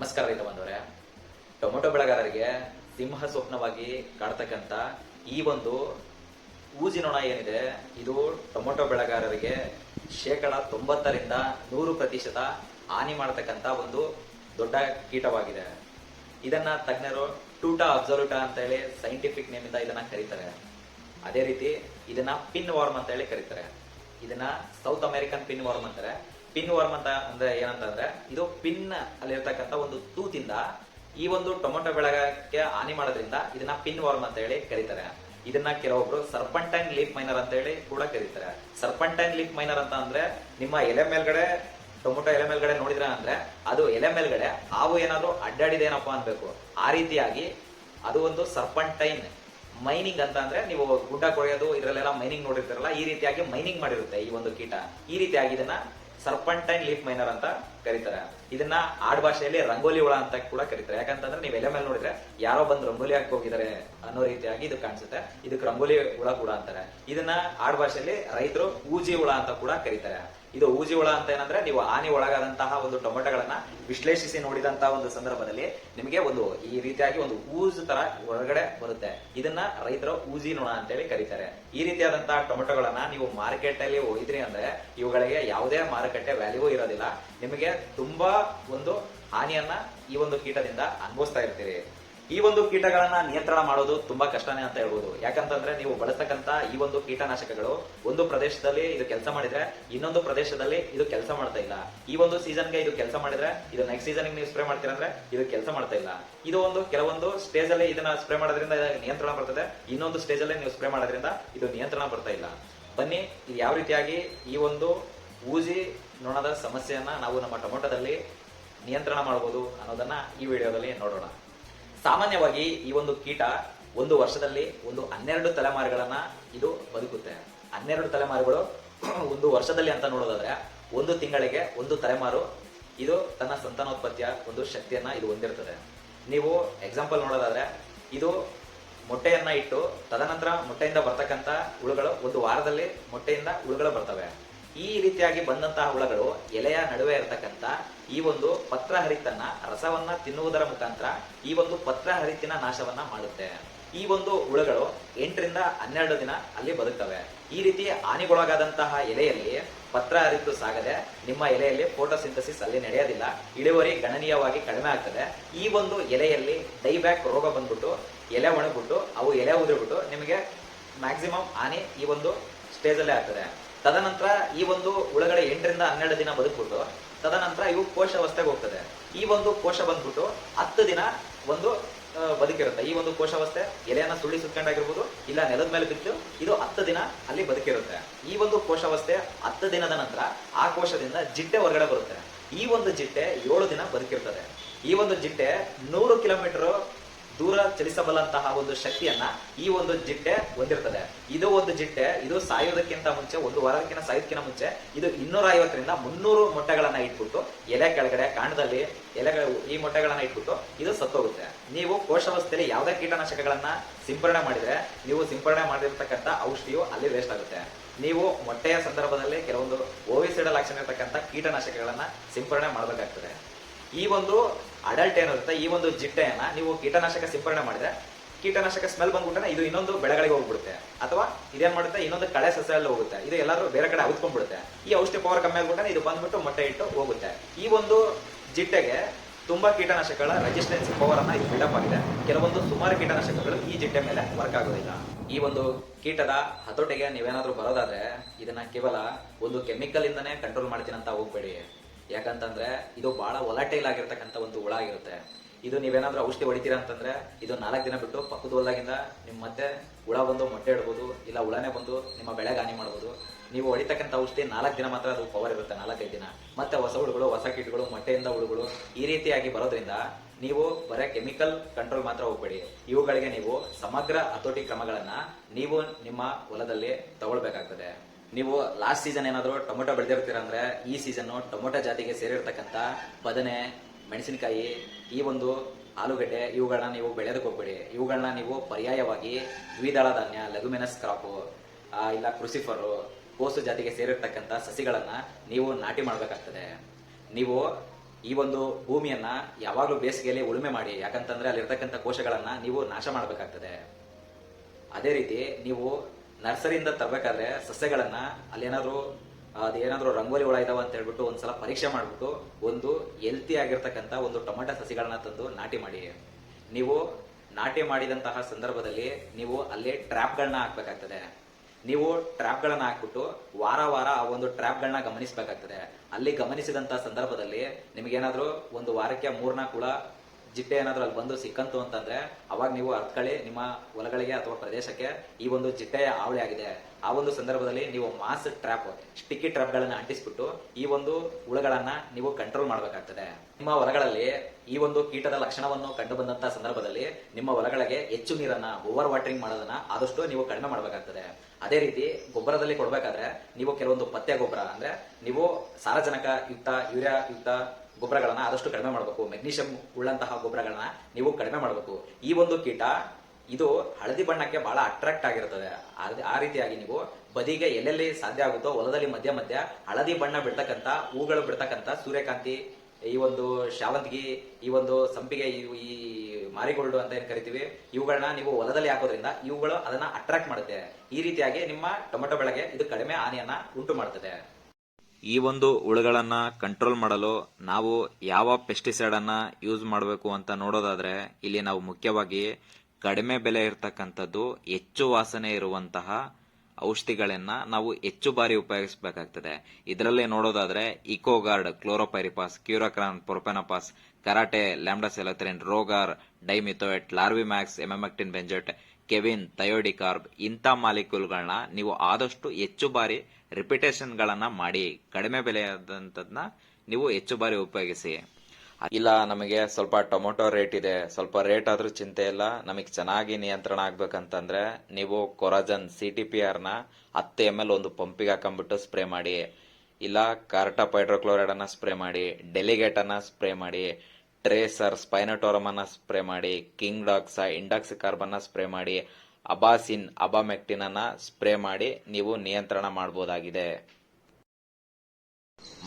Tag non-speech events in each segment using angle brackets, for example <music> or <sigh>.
ನಮಸ್ಕಾರ ರೈತ ಬಂದವರೇ ಟೊಮೆಟೊ ಬೆಳೆಗಾರರಿಗೆ ಸಿಂಹ ಸ್ವಪ್ನವಾಗಿ ಕಾಡ್ತಕ್ಕಂಥ ಈ ಒಂದು ಊಜಿನೊಣ ಏನಿದೆ, ಇದು ಟೊಮೊಟೊ ಬೆಳೆಗಾರರಿಗೆ ಶೇಕಡ ತೊಂಬತ್ತರಿಂದ ನೂರು ಪ್ರತಿಶತ ಹಾನಿ ಮಾಡತಕ್ಕಂಥ ಒಂದು ದೊಡ್ಡ ಕೀಟವಾಗಿದೆ. ಇದನ್ನ ತಜ್ಞರು ಟೂಟಾ ಅಬ್ಸಲ್ಯೂಟಾ ಅಂತ ಹೇಳಿ ಸೈಂಟಿಫಿಕ್ ನೇಮ್ ಇಂದ ಇದನ್ನ ಕರೀತಾರೆ. ಅದೇ ರೀತಿ ಇದನ್ನ ಪಿನ್ ವಾರ್ಮ್ ಅಂತ ಹೇಳಿ ಕರೀತಾರೆ. ಇದನ್ನ ಸೌತ್ ಅಮೆರಿಕನ್ ಪಿನ್ ವಾರ್ಮ್ ಅಂತಾರೆ. ಪಿನ್ ವರ್ಮ್ ಅಂತ ಅಂದ್ರೆ ಏನಂತಂದ್ರೆ, ಇದು ಪಿನ್ ಅಲ್ಲಿರ್ತಕ್ಕಂಥ ಒಂದು ತೂತಿಂದ ಈ ಒಂದು ಟೊಮೊಟೊ ಬೆಳಗಕ್ಕೆ ಹಾನಿ ಮಾಡೋದ್ರಿಂದ ಇದನ್ನ ಪಿನ್ ವರ್ಮ್ ಅಂತ ಹೇಳಿ ಕರೀತಾರೆ. ಇದನ್ನ ಕೆಲವೊಬ್ರು ಸರ್ಪಂಟೈನ್ ಲೀಫ್ ಮೈನರ್ ಅಂತ ಹೇಳಿ ಕೂಡ ಕರೀತಾರೆ. ಸರ್ಪಂಟೈನ್ ಲೀಫ್ ಮೈನರ್ ಅಂತ ಅಂದ್ರೆ, ನಿಮ್ಮ ಎಲೆ ಮೇಲ್ಗಡೆ, ಟೊಮೊಟೊ ಎಲೆ ಮೇಲ್ಗಡೆ ನೋಡಿದ್ರ ಅಂದ್ರೆ, ಅದು ಎಲೆ ಮೇಲ್ಗಡೆ ಹಾವು ಏನಾದ್ರು ಅಡ್ಡಾಡಿದೇನಪ್ಪ ಅನ್ಬೇಕು. ಆ ರೀತಿಯಾಗಿ ಅದು ಒಂದು ಸರ್ಪಂಟೈನ್ ಮೈನಿಂಗ್ ಅಂತ ಅಂದ್ರೆ, ನೀವು ಗುಡ್ಡ ಕೊಳೆಯೋದು ಇದರಲ್ಲೆಲ್ಲ ಮೈನಿಂಗ್ ನೋಡಿರ್ತಾರಲ್ಲ, ಈ ರೀತಿಯಾಗಿ ಮೈನಿಂಗ್ ಮಾಡಿರುತ್ತೆ ಈ ಒಂದು ಕೀಟ. ಈ ರೀತಿಯಾಗಿ ಇದನ್ನ ಸರ್ಪಂಟೈನ್ ಲೀಫ್ ಮೈನರ್ ಅಂತ ಕರೀತಾರೆ. ಇದನ್ನ ಆಡ್ ಭಾಷೆಯಲ್ಲಿ ರಂಗೋಲಿ ಹುಳ ಅಂತ ಕೂಡ ಕರೀತಾರೆ. ಯಾಕಂತಂದ್ರೆ ನೀವು ಎಲೆ ಮೇಲೆ ನೋಡಿದ್ರೆ ಯಾರೋ ಬಂದು ರಂಗೋಲಿ ಹಾಕಿ ಹೋಗಿದ್ದಾರೆ ಅನ್ನೋ ರೀತಿಯಾಗಿ ಇದು ಕಾಣಿಸುತ್ತೆ. ಇದಕ್ಕೆ ರಂಗೋಲಿ ಹುಳ ಕೂಡ ಅಂತಾರೆ. ಇದನ್ನ ಆಡ್ ಭಾಷೆಯಲ್ಲಿ ರೈತರು ಊಜಿ ಹುಳ ಅಂತ ಕೂಡ ಕರೀತಾರೆ. ಇದು ಊಜಿ ಹುಳ ಅಂತ ಏನಂದ್ರೆ ನೀವು ಹಾನಿ ಒಳಗಾದಂತಹ ಒಂದು ಟೊಮೆಟೊಗಳನ್ನ ವಿಶ್ಲೇಷಿಸಿ ನೋಡಿದಂತಹ ಒಂದು ಸಂದರ್ಭದಲ್ಲಿ ನಿಮಗೆ ಒಂದು ಈ ರೀತಿಯಾಗಿ ಒಂದು ಊಜ್ ತರ ಒಳಗಡೆ ಬರುತ್ತೆ. ಇದನ್ನ ರೈತರು ಊಜಿ ಅಂತ ಅಂತೇಳಿ ಕರೀತಾರೆ. ಈ ರೀತಿಯಾದಂತಹ ಟೊಮೆಟೊಗಳನ್ನ ನೀವು ಮಾರ್ಕೆಟ್ ಅಲ್ಲಿ ಒಯ್ದ್ರಿ ಅಂದ್ರೆ ಇವುಗಳಿಗೆ ಯಾವುದೇ ಮಾರುಕಟ್ಟೆ ವ್ಯಾಲ್ಯೂ ಇರೋದಿಲ್ಲ. ನಿಮಗೆ ತುಂಬಾ ಒಂದು ಹಾನಿಯನ್ನ ಈ ಒಂದು ಕೀಟದಿಂದ ಅನುಭವಿಸ್ತಾ ಇರ್ತೀರಿ. ಈ ಒಂದು ಕೀಟಗಳನ್ನ ನಿಯಂತ್ರಣ ಮಾಡೋದು ತುಂಬಾ ಕಷ್ಟನೇ ಅಂತ ಹೇಳ್ಬೋದು. ಯಾಕಂತಂದ್ರೆ ನೀವು ಬಳಸ್ತಕ್ಕಂತ ಈ ಒಂದು ಕೀಟನಾಶಕಗಳು ಒಂದು ಪ್ರದೇಶದಲ್ಲಿ ಇದು ಕೆಲಸ ಮಾಡಿದ್ರೆ ಇನ್ನೊಂದು ಪ್ರದೇಶದಲ್ಲಿ ಇದು ಕೆಲಸ ಮಾಡ್ತಾ ಇಲ್ಲ. ಈ ಒಂದು ಸೀಸನ್ಗೆ ಇದು ಕೆಲಸ ಮಾಡಿದ್ರೆ ಇದು ನೆಕ್ಸ್ಟ್ ಸೀಸನ್ ನೀವು ಸ್ಪ್ರೇ ಮಾಡ್ತೀರಾ ಅಂದ್ರೆ ಇದು ಕೆಲಸ ಮಾಡ್ತಾ ಇಲ್ಲ. ಇದು ಒಂದು ಕೆಲವೊಂದು ಸ್ಟೇಜ್ ಅಲ್ಲಿ ಇದನ್ನ ಸ್ಪ್ರೇ ಮಾಡೋದ್ರಿಂದ ನಿಯಂತ್ರಣ ಬರ್ತದೆ. ಇನ್ನೊಂದು ಸ್ಟೇಜ್ ಅಲ್ಲಿ ನೀವು ಸ್ಪ್ರೇ ಮಾಡೋದ್ರಿಂದ ಇದು ನಿಯಂತ್ರಣ ಬರ್ತಾ ಇಲ್ಲ. ಬನ್ನಿ, ಇದು ಯಾವ ರೀತಿಯಾಗಿ ಈ ಒಂದು ಊಜಿ ನೊಣದ ಸಮಸ್ಯೆಯನ್ನು ನಾವು ನಮ್ಮ ಟೊಮೊಟೊದಲ್ಲಿ ನಿಯಂತ್ರಣ ಮಾಡಬಹುದು ಅನ್ನೋದನ್ನ ಈ ವಿಡಿಯೋದಲ್ಲಿ ನೋಡೋಣ. ಸಾಮಾನ್ಯವಾಗಿ ಈ ಒಂದು ಕೀಟ ಒಂದು ವರ್ಷದಲ್ಲಿ ಒಂದು ಹನ್ನೆರಡು ತಲೆಮಾರುಗಳನ್ನ ಇದು ಬದುಕುತ್ತೆ. ಹನ್ನೆರಡು ತಲೆಮಾರುಗಳು <clears throat> ಒಂದು ವರ್ಷದಲ್ಲಿ ಅಂತ ನೋಡೋದಾದ್ರೆ ಒಂದು ತಿಂಗಳಿಗೆ ಒಂದು ತಲೆಮಾರು ಇದು ತನ್ನ ಸಂತಾನೋತ್ಪತ್ತಿಯ ಒಂದು ಶಕ್ತಿಯನ್ನ ಇದು ಹೊಂದಿರ್ತದೆ. ನೀವು ಎಕ್ಸಾಂಪಲ್ ನೋಡೋದಾದ್ರೆ ಇದು ಮೊಟ್ಟೆಯನ್ನ ಇಟ್ಟು ತದನಂತರ ಮೊಟ್ಟೆಯಿಂದ ಬರ್ತಕ್ಕಂಥ ಹುಳುಗಳು ಒಂದು ವಾರದಲ್ಲಿ ಮೊಟ್ಟೆಯಿಂದ ಹುಳುಗಳು ಬರ್ತವೆ. ಈ ರೀತಿಯಾಗಿ ಬಂದಂತಹ ಹುಳಗಳು ಎಲೆಯ ನಡುವೆ ಇರತಕ್ಕಂತ ಈ ಒಂದು ಪತ್ರ ಹರಿತನ್ನ ರಸವನ್ನ ತಿನ್ನುವುದರ ಮುಖಾಂತರ ಈ ಒಂದು ಪತ್ರ ಹರಿತಿನ ನಾಶವನ್ನ ಮಾಡುತ್ತೆ. ಈ ಒಂದು ಹುಳುಗಳು ಎಂಟರಿಂದ ಹನ್ನೆರಡು ದಿನ ಅಲ್ಲಿ ಬದುಕ್ತವೆ. ಈ ರೀತಿ ಹಾನಿಗೊಳಗಾದಂತಹ ಎಲೆಯಲ್ಲಿ ಪತ್ರ ಹರಿತು ಸಾಗದೆ ನಿಮ್ಮ ಎಲೆಯಲ್ಲಿ ಫೋಟೋಸಿಂಥಸಿಸ್ ಅಲ್ಲಿ ನಡೆಯೋದಿಲ್ಲ. ಇಳುವರಿ ಗಣನೀಯವಾಗಿ ಕಡಿಮೆ ಆಗ್ತದೆ. ಈ ಒಂದು ಎಲೆಯಲ್ಲಿ ಡೈಬ್ಯಾಕ್ ರೋಗ ಬಂದ್ಬಿಟ್ಟು, ಎಲೆ ಒಣಗ್ಬಿಟ್ಟು, ಅವು ಎಲೆ ಉದುರ್ಬಿಟ್ಟು ನಿಮಗೆ ಮ್ಯಾಕ್ಸಿಮಮ್ ಹಾನಿ ಈ ಒಂದು ಸ್ಟೇಜಲ್ಲೇ ಆಗ್ತದೆ. ತದನಂತರ ಈ ಒಂದು ಒಳಗಡೆ ಎಂಟರಿಂದ ಹನ್ನೆರಡು ದಿನ ಬದುಕ್ಬಿಟ್ಟು, ತದನಂತರ ಇವು ಕೋಶಾವಸ್ಥೆಗೆ ಹೋಗ್ತದೆ. ಈ ಒಂದು ಕೋಶ ಬಂದ್ಬಿಟ್ಟು ಹತ್ತು ದಿನ ಒಂದು ಬದುಕಿರುತ್ತೆ. ಈ ಒಂದು ಕೋಶಾವಸ್ಥೆ ಎಲೆಯನ್ನ ಸುಳ್ಳಿ ಸುತ್ಕೊಂಡಾಗಿರ್ಬೋದು, ಇಲ್ಲ ನೆಲದ ಮೇಲೆ ಬಿತ್ತು, ಇದು ಹತ್ತು ದಿನ ಅಲ್ಲಿ ಬದುಕಿರುತ್ತೆ. ಈ ಒಂದು ಕೋಶಾವಸ್ಥೆ ಹತ್ತು ದಿನದ ನಂತರ ಆ ಕೋಶದಿಂದ ಜಿಟ್ಟೆ ಹೊರಗಡೆ ಬರುತ್ತೆ. ಈ ಒಂದು ಜಿಟ್ಟೆ ಏಳು ದಿನ ಬದುಕಿರ್ತದೆ. ಈ ಒಂದು ಜಿಟ್ಟೆ ನೂರು ಕಿಲೋಮೀಟರ್ ದೂರ ಚಲಿಸಬಲ್ಲಂತಹ ಒಂದು ಶಕ್ತಿಯನ್ನ ಈ ಒಂದು ಜಿಟ್ಟೆ ಹೊಂದಿರ್ತದೆ. ಇದು ಒಂದು ಜಿಟ್ಟೆ, ಇದು ಸಾಯೋದಕ್ಕಿಂತ ಮುಂಚೆ, ಒಂದು ವಾರಕ್ಕಿಂತ ಸಾಯೋದಕ್ಕಿಂತ ಮುಂಚೆ, ಇದು ಇನ್ನೂರ ಐವತ್ತರಿಂದ ಮುನ್ನೂರು ಮೊಟ್ಟೆಗಳನ್ನ ಇಟ್ಬಿಟ್ಟು, ಎಲೆ ಕೆಳಗಡೆ, ಕಾಂಡದಲ್ಲಿ ಎಲೆಗಳು, ಈ ಮೊಟ್ಟೆಗಳನ್ನ ಇಟ್ಬಿಟ್ಟು ಇದು ಸತ್ತೋಗುತ್ತೆ. ನೀವು ಕೋಶಾವಸ್ಥೆಯಲ್ಲಿ ಯಾವುದೇ ಕೀಟನಾಶಕಗಳನ್ನ ಸಿಂಪರಣೆ ಮಾಡಿದ್ರೆ, ನೀವು ಸಿಂಪರಣೆ ಮಾಡಿರ್ತಕ್ಕಂಥ ಔಷಧಿಯು ಅಲ್ಲಿ ವೇಸ್ಟ್ ಆಗುತ್ತೆ. ನೀವು ಮೊಟ್ಟೆಯ ಸಂದರ್ಭದಲ್ಲಿ ಕೆಲವೊಂದು ಓವಿಸಿಡಲ್ ಲಕ್ಷಣ ಇರತಕ್ಕಂಥ ಕೀಟನಾಶಕಗಳನ್ನ ಸಿಂಪರಣೆ ಮಾಡಬೇಕಾಗ್ತದೆ. ಈ ಒಂದು ಅಡಲ್ಟ್ ಏನಿರುತ್ತೆ ಈ ಒಂದು ಜಿಟ್ಟೆಯನ್ನ ನೀವು ಕೀಟನಾಶಕ ಸಿಂಪರಣೆ ಮಾಡಿದ್ರೆ, ಕೀಟನಾಶಕ ಸ್ಮೆಲ್ ಬಂದ್ಬಿಟ್ರೆ ಇದು ಇನ್ನೊಂದು ಬೆಳೆಗಳಿಗೆ ಹೋಗ್ಬಿಡುತ್ತೆ. ಅಥವಾ ಇದೇನ್ ಮಾಡುತ್ತೆ, ಇನ್ನೊಂದು ಕಳೆ ಸಸ್ಯದಲ್ಲಿ ಹೋಗುತ್ತೆ. ಇದು ಎಲ್ಲಾದ್ರೂ ಬೇರೆ ಕಡೆ ಔತ್ಕೊಂಡ್ಬಿಡುತ್ತೆ ಈ ಔಷಧಿ ಪವರ್ ಕಮ್ಮಿ ಆಗ್ಬಿಟ್ರೆ ಇದು ಬಂದ್ಬಿಟ್ಟು ಮೊಟ್ಟೆ ಇಟ್ಟು ಹೋಗುತ್ತೆ. ಈ ಒಂದು ಜಿಟ್ಟೆಗೆ ತುಂಬಾ ಕೀಟನಾಶಕಗಳ ರೆಸಿಸ್ಟೆನ್ಸ್ ಪವರ್ ಅನ್ನ ಇದು ಬಿಲ್ಡಪ್ ಆಗಿದೆ. ಕೆಲವೊಂದು ಸುಮಾರು ಕೀಟನಾಶಕಗಳು ಈ ಜಿಟ್ಟೆ ಮೇಲೆ ವರ್ಕ್ ಆಗೋದಿಲ್ಲ. ಈ ಒಂದು ಕೀಟದ ಹತೋಟಿಗೆ ನೀವೇನಾದ್ರೂ ಬರೋದಾದ್ರೆ, ಇದನ್ನ ಕೇವಲ ಒಂದು ಕೆಮಿಕಲ್ ಇಂದನೇ ಕಂಟ್ರೋಲ್ ಮಾಡ್ತೀನಿ ಅಂತ ಹೋಗ್ಬೇಡಿ. ಯಾಕಂತಂದ್ರೆ ಇದು ಬಹಳ ಒಲಾಟೈಲ್ ಆಗಿರ್ತಕ್ಕಂಥ ಒಂದು ಹುಳ ಆಗಿರುತ್ತೆ. ಇದು ನೀವೇನಾದ್ರೂ ಔಷಧಿ ಹೊಡಿತೀರಾ ಅಂತಂದ್ರೆ ಇದು ನಾಲ್ಕು ದಿನ ಬಿಟ್ಟು ಪಕ್ಕದ ಹೊಲದಾಗಿಂದ ನಿಮ್ ಮತ್ತೆ ಹುಳ ಬಂದು ಮೊಟ್ಟೆ ಇಡ್ಬೋದು, ಇಲ್ಲ ಹುಳನೇ ಬಂದು ನಿಮ್ಮ ಬೆಳೆಗೆ ಹಾನಿ ಮಾಡ್ಬೋದು. ನೀವು ಹೊಡಿತಕ್ಕಂಥ ಔಷಧಿ ನಾಲ್ಕು ದಿನ ಮಾತ್ರ ಅದು ಪವರ್ ಇರುತ್ತೆ, ನಾಲ್ಕೈದು ದಿನ. ಮತ್ತೆ ಹೊಸ ಹುಳುಗಳು, ಹೊಸ ಕಿಟ್ಗಳು, ಮೊಟ್ಟೆಯಿಂದ ಹುಳುಗಳು ಈ ರೀತಿಯಾಗಿ ಬರೋದ್ರಿಂದ ನೀವು ಬರೀ ಕೆಮಿಕಲ್ ಕಂಟ್ರೋಲ್ ಮಾತ್ರ ಹೋಗ್ಬೇಡಿ. ಇವುಗಳಿಗೆ ನೀವು ಸಮಗ್ರ ಹತೋಟಿ ಕ್ರಮಗಳನ್ನ ನೀವು ನಿಮ್ಮ ಹೊಲದಲ್ಲಿ ತಗೊಳ್ಬೇಕಾಗ್ತದೆ. ನೀವು ಲಾಸ್ಟ್ ಸೀಸನ್ ಏನಾದರೂ ಟೊಮೊಟೊ ಬೆಳೆದಿರ್ತೀರ ಅಂದ್ರೆ ಈ ಸೀಸನ್ ಟೊಮೊಟೊ ಜಾತಿಗೆ ಸೇರಿರ್ತಕ್ಕಂಥ ಬದನೆ, ಮೆಣಸಿನಕಾಯಿ, ಈ ಒಂದು ಆಲೂಗಡ್ಡೆ ಇವುಗಳನ್ನ ನೀವು ಬೆಳೆಯೋದಕ್ಕೆ ಹೋಗ್ಬೇಡಿ. ಇವುಗಳನ್ನ ನೀವು ಪರ್ಯಾಯವಾಗಿ ದ್ವಿದಳ ಧಾನ್ಯ ಲಘುಮೆನಸ್ ಕ್ರಾಪು ಇಲ್ಲ ಕೃಷಿಫರು ಕೋಸು ಜಾತಿಗೆ ಸೇರಿರ್ತಕ್ಕಂಥ ಸಸಿಗಳನ್ನ ನೀವು ನಾಟಿ ಮಾಡಬೇಕಾಗ್ತದೆ. ನೀವು ಈ ಒಂದು ಭೂಮಿಯನ್ನ ಯಾವಾಗಲೂ ಬೇಸಿಗೆಯಲ್ಲಿ ಉಳುಮೆ ಮಾಡಿ, ಯಾಕಂತಂದ್ರೆ ಅಲ್ಲಿರ್ತಕ್ಕಂಥ ಕೋಶಗಳನ್ನ ನೀವು ನಾಶ ಮಾಡಬೇಕಾಗ್ತದೆ. ಅದೇ ರೀತಿ ನೀವು ನರ್ಸರಿಯಿಂದ ತರಬೇಕಾದ್ರೆ ಸಸ್ಯಗಳನ್ನ ಅಲ್ಲೇನಾದ್ರೂ ಅದೇನಾದ್ರೂ ರಂಗೋಲಿ ಒಳ ಇದಾವ ಅಂತ ಹೇಳ್ಬಿಟ್ಟು ಒಂದ್ಸಲ ಪರೀಕ್ಷೆ ಮಾಡ್ಬಿಟ್ಟು ಒಂದು ಹೆಲ್ತಿ ಆಗಿರ್ತಕ್ಕಂಥ ಒಂದು ಟೊಮೆಟೊ ಸಸಿಗಳನ್ನ ತಂದು ನಾಟಿ ಮಾಡಿ. ನೀವು ನಾಟಿ ಮಾಡಿದಂತಹ ಸಂದರ್ಭದಲ್ಲಿ ನೀವು ಅಲ್ಲಿ ಟ್ರ್ಯಾಪ್ಗಳನ್ನ ಹಾಕ್ಬೇಕಾಗ್ತದೆ. ನೀವು ಟ್ರ್ಯಾಪ್ಗಳನ್ನ ಹಾಕ್ಬಿಟ್ಟು ವಾರ ವಾರ ಆ ಒಂದು ಟ್ರ್ಯಾಪ್ಗಳನ್ನ ಗಮನಿಸಬೇಕಾಗ್ತದೆ. ಅಲ್ಲಿ ಗಮನಿಸಿದಂತಹ ಸಂದರ್ಭದಲ್ಲಿ ನಿಮಗೇನಾದ್ರೂ ಒಂದು ವಾರಕ್ಕೆ ಮೂರ್ನಾಲ್ಕು ಹುಳ ಜಿಟ್ಟೆ ಏನಾದ್ರೂ ಅಲ್ಲಿ ಬಂದು ಸಿಕ್ಕಂತು ಅಂತಂದ್ರೆ ಅವಾಗ ನೀವು ಅರ್ಥಕಳಿ ನಿಮ್ಮ ಹೊಲಗಳಿಗೆ ಅಥವಾ ಪ್ರದೇಶಕ್ಕೆ ಈ ಒಂದು ಜಿಟ್ಟೆಯ ಆವಳಿ ಆಗಿದೆ. ಆ ಒಂದು ಸಂದರ್ಭದಲ್ಲಿ ನೀವು ಮಾಸ್ ಟ್ರ್ಯಾಪ್, ಸ್ಟಿಕ್ಕಿ ಟ್ರ್ಯಾಪ್ಗಳನ್ನು ಅಂಟಿಸ್ಬಿಟ್ಟು ಈ ಒಂದು ಹುಳುಗಳನ್ನ ನೀವು ಕಂಟ್ರೋಲ್ ಮಾಡಬೇಕಾಗ್ತದೆ. ನಿಮ್ಮ ಹೊಲಗಳಲ್ಲಿ ಈ ಒಂದು ಕೀಟದ ಲಕ್ಷಣವನ್ನು ಕಂಡು ಬಂದಂತಹ ಸಂದರ್ಭದಲ್ಲಿ ನಿಮ್ಮ ಹೊಲಗಳಿಗೆ ಹೆಚ್ಚು ನೀರನ್ನ ಓವರ್ ವಾಟರಿಂಗ್ ಮಾಡೋದನ್ನ ಆದಷ್ಟು ನೀವು ಕಡಿಮೆ ಮಾಡಬೇಕಾಗ್ತದೆ. ಅದೇ ರೀತಿ ಗೊಬ್ಬರದಲ್ಲಿ ಕೊಡಬೇಕಾದ್ರೆ ನೀವು ಕೆಲವೊಂದು ಪತ್ತೆ ಗೊಬ್ಬರ ಅಂದ್ರೆ ನೀವು ಸಾರಜನಕ ಯುಕ್ತ ಯೂರಿಯಾ ಯುಕ್ತ ಗೊಬ್ಬರಗಳನ್ನ ಆದಷ್ಟು ಕಡಿಮೆ ಮಾಡಬೇಕು. ಮೆಗ್ನೀಷಿಯಂ ಉಳ್ಳಂತಹ ಗೊಬ್ಬರಗಳನ್ನ ನೀವು ಕಡಿಮೆ ಮಾಡಬೇಕು. ಈ ಒಂದು ಕೀಟ ಇದು ಹಳದಿ ಬಣ್ಣಕ್ಕೆ ಬಹಳ ಅಟ್ರಾಕ್ಟ್ ಆಗಿರುತ್ತದೆ ಆ- ರೀತಿಯಾಗಿ ನೀವು ಬದಿಗೆ ಎಲ್ಲೆಲ್ಲಿ ಸಾಧ್ಯ ಆಗುತ್ತೋ ಹೊಲದಲ್ಲಿ ಮಧ್ಯ ಮಧ್ಯ ಹಳದಿ ಬಣ್ಣ ಬಿಡ್ತಕ್ಕಂಥ, ಹೂಗಳು ಬಿಡ್ತಕ್ಕಂಥ ಸೂರ್ಯಕಾಂತಿ, ಈ ಒಂದು ಶಾವಂತಿಗೆ, ಈ ಒಂದು ಸಂಪಿಗೆ, ಈ ಮಾರಿಗೋಲ್ಡು ಅಂತ ಏನ್ ಕರಿತೀವಿ, ಇವುಗಳನ್ನ ನೀವು ಹೊಲದಲ್ಲಿ ಹಾಕೋದ್ರಿಂದ ಇವುಗಳು ಅದನ್ನ ಅಟ್ರಾಕ್ಟ್ ಮಾಡುತ್ತೆ. ಈ ರೀತಿಯಾಗಿ ನಿಮ್ಮ ಟೊಮೆಟೊ ಬೆಳೆಗೆ ಇದು ಕಡಿಮೆ ಹಾನಿಯನ್ನ ಉಂಟು ಮಾಡುತ್ತದೆ ಈ ಒಂದು ಹುಳುಗಳನ್ನ ಕಂಟ್ರೋಲ್ ಮಾಡಲು ನಾವು ಯಾವ ಪೆಸ್ಟಿಸೈಡ್ ಅನ್ನ ಯೂಸ್ ಮಾಡಬೇಕು ಅಂತ ನೋಡೋದಾದ್ರೆ ಇಲ್ಲಿ ನಾವು ಮುಖ್ಯವಾಗಿ ಕಡಿಮೆ ಬೆಲೆ ಇರತಕ್ಕಂಥದ್ದು ಹೆಚ್ಚು ವಾಸನೆ ಇರುವಂತಹ ಔಷಧಿಗಳನ್ನ ನಾವು ಹೆಚ್ಚು ಬಾರಿ ಉಪಯೋಗಿಸಬೇಕಾಗ್ತದೆ. ಇದರಲ್ಲಿ ನೋಡೋದಾದ್ರೆ Ecoguard, chlorpyrifos, Curacron, profenofos, Karate, lambda cyhalothrin, Rogor, dimethoate, Larvimax emamectin benzoate, Kevin, thiodicarb ಇಂಥ ಮಾಲಿಕ್ಯೂಲ್ಗಳನ್ನ ನೀವು ಆದಷ್ಟು ಹೆಚ್ಚು ಬಾರಿ ರಿಪಿಟೇಷನ್ ಗಳನ್ನ ಮಾಡಿ ಕಡಿಮೆ ಬೆಲೆಯಾದಂಥದನ್ನ ನೀವು ಹೆಚ್ಚು ಬಾರಿ ಉಪಯೋಗಿಸಿ. ಇಲ್ಲ, ನಮಗೆ ಸ್ವಲ್ಪ ಟೊಮೊಟೊ ರೇಟ್ ಇದೆ. ಸ್ವಲ್ಪ ರೇಟ್ ಆದ್ರೂ ಚಿಂತೆ ಇಲ್ಲ. ನಮಗೆ ಚೆನ್ನಾಗಿ ನಿಯಂತ್ರಣ ಆಗ್ಬೇಕಂತಂದ್ರೆ ನೀವು ಕೊರಾಜನ್ ಸಿ ಟಿ ಪಿ ಆರ್ನ ಹತ್ತು ಎಂ ಎಲ್ ಒಂದು ಪಂಪಿಗೆ ಹಾಕೊಂಡ್ಬಿಟ್ಟು ಸ್ಪ್ರೇ ಮಾಡಿ. ಇಲ್ಲ ಕಾರ್ಟಪ್ ಹೈಡ್ರೋಕ್ಲೋರೈಡನ್ನು ಸ್ಪ್ರೇ ಮಾಡಿ ಡೆಲಿಗೇಟನ್ನು ಸ್ಪ್ರೇ ಮಾಡಿ, ಟ್ರೇಸರ್, ಸ್ಪೈನಟೋರಮ್ ಅನ್ನ ಸ್ಪ್ರೇ ಮಾಡಿ ಕಿಂಗ್ ಡಾಕ್ಸ ಇಂಡಾಕ್ಸ್ ಕಾರ್ಬನ್ನ ಸ್ಪ್ರೇ ಮಾಡಿ. ಅಬಾಸಿನ್ ಅಬಾಮೆಕ್ಟಿನ್ ಅನ್ನ ಸ್ಪ್ರೇ ಮಾಡಿ ನೀವು ನಿಯಂತ್ರಣ ಮಾಡಬಹುದಾಗಿದೆ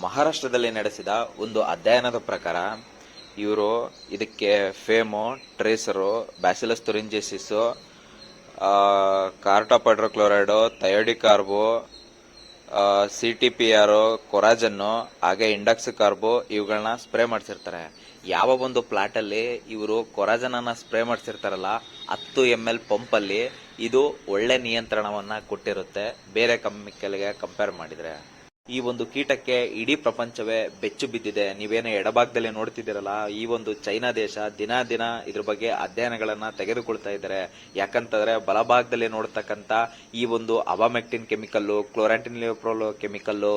ಮಹಾರಾಷ್ಟ್ರದಲ್ಲಿ ನಡೆಸಿದ ಒಂದು ಅಧ್ಯಯನದ ಪ್ರಕಾರ, ಇವರು ಇದಕ್ಕೆ ಫೇಮೋ, tracer, bacillus thuringiensis cartap hydrochloride, thiodicarb C T P R ಕೊರಾಜನ್ನು ಹಾಗೆ ಇಂಡಕ್ಸ್ ಕಾರ್ಬು ಇವುಗಳನ್ನ ಸ್ಪ್ರೇ ಮಾಡಿಸಿರ್ತಾರೆ. ಯಾವ ಒಂದು ಪ್ಲಾಟಲ್ಲಿ ಇವರು ಕೊರಾಜನನ್ನು ಸ್ಪ್ರೇ ಮಾಡಿಸಿರ್ತಾರಲ್ಲ, ಹತ್ತು ಎಂ ಎಲ್ ಪಂಪಲ್ಲಿ ಇದು ಒಳ್ಳೆ ನಿಯಂತ್ರಣವನ್ನು ಕೊಟ್ಟಿರುತ್ತೆ. ಬೇರೆ ಕೆಮಿಕಲ್ಗೆ ಕಂಪೇರ್ ಮಾಡಿದ್ರೆ. ಈ ಒಂದು ಕೀಟಕ್ಕೆ ಇಡೀ ಪ್ರಪಂಚವೇ ಬೆಚ್ಚು ಬಿದ್ದಿದೆ. ನೀವೇನು ಎಡಭಾಗದಲ್ಲಿ ನೋಡ್ತಿದ್ದೀರಲ್ಲ, ಈ ಒಂದು ಚೈನಾ ದೇಶ ದಿನ ದಿನ ಇದ್ರ ಬಗ್ಗೆ ಅಧ್ಯಯನಗಳನ್ನ ತೆಗೆದುಕೊಳ್ತಾ ಇದ್ದಾರೆ. ಯಾಕಂತಂದ್ರೆ ಬಲಭಾಗದಲ್ಲಿ ನೋಡ್ತಕ್ಕಂತ ಈ ಒಂದು abamectin chemical, chlorantraniliprole chemical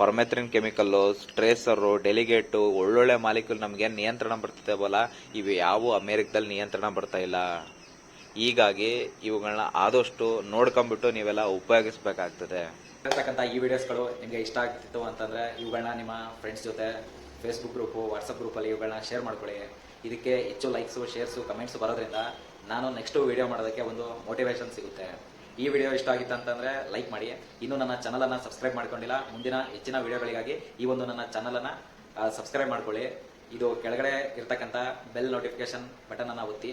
permethrin chemical, tracer, delegate, ಒಳ್ಳೊಳ್ಳೆ ಮಾಲಿಕ್ಯೂಲ್ ನಮಗೆ ನಿಯಂತ್ರಣ ಬರ್ತಿದ್ದಾವಲ್ಲ ಇವು ಯಾವ ಅಮೆರಿಕದಲ್ಲಿ ನಿಯಂತ್ರಣ ಬರ್ತಾ ಇಲ್ಲ. ಹೀಗಾಗಿ ಇವುಗಳನ್ನ ಆದಷ್ಟು ನೋಡ್ಕೊಂಡ್ಬಿಟ್ಟು ನೀವೆಲ್ಲ ಉಪಯೋಗಿಸ್ಬೇಕಾಗ್ತದೆ. ಇರ್ತಕ್ಕಂಥ ಈ ವಿಡಿಯೋಸ್ಗಳು ನಿಮಗೆ ಇಷ್ಟ ಆಗ್ತಿತ್ತು ಅಂತಂದ್ರೆ ಇವುಗಳನ್ನ ನಿಮ್ಮ ಫ್ರೆಂಡ್ಸ್ ಜೊತೆ ಫೇಸ್ಬುಕ್ ಗ್ರೂಪು ವಾಟ್ಸಪ್ ಗ್ರೂಪಲ್ಲಿ ಇವುಗಳನ್ನ ಶೇರ್ ಮಾಡ್ಕೊಳ್ಳಿ. ಇದಕ್ಕೆ ಹೆಚ್ಚು ಲೈಕ್ಸು ಶೇರ್ಸು ಕಮೆಂಟ್ಸ್ ಬರೋದ್ರಿಂದ ನಾನು ನೆಕ್ಸ್ಟ್ ವಿಡಿಯೋ ಮಾಡೋದಕ್ಕೆ ಒಂದು ಮೋಟಿವೇಶನ್ ಸಿಗುತ್ತೆ. ಈ ವಿಡಿಯೋ ಇಷ್ಟ ಆಗಿತ್ತು ಅಂತಂದ್ರೆ ಲೈಕ್ ಮಾಡಿ. ಇನ್ನು ನನ್ನ ಚಾನಲನ್ನು ಸಬ್ಸ್ಕ್ರೈಬ್ ಮಾಡ್ಕೊಂಡಿಲ್ಲ. ಮುಂದಿನ ಹೆಚ್ಚಿನ ವಿಡಿಯೋಗಳಿಗಾಗಿ ಈ ಒಂದು ನನ್ನ ಚಾನಲನ್ನು ಸಬ್ಸ್ಕ್ರೈಬ್ ಮಾಡ್ಕೊಳ್ಳಿ. ಇದು ಕೆಳಗಡೆ ಇರ್ತಕ್ಕಂಥ ಬೆಲ್ ನೋಟಿಫಿಕೇಶನ್ ಬಟನ್ ಅನ್ನ ಒತ್ತಿ.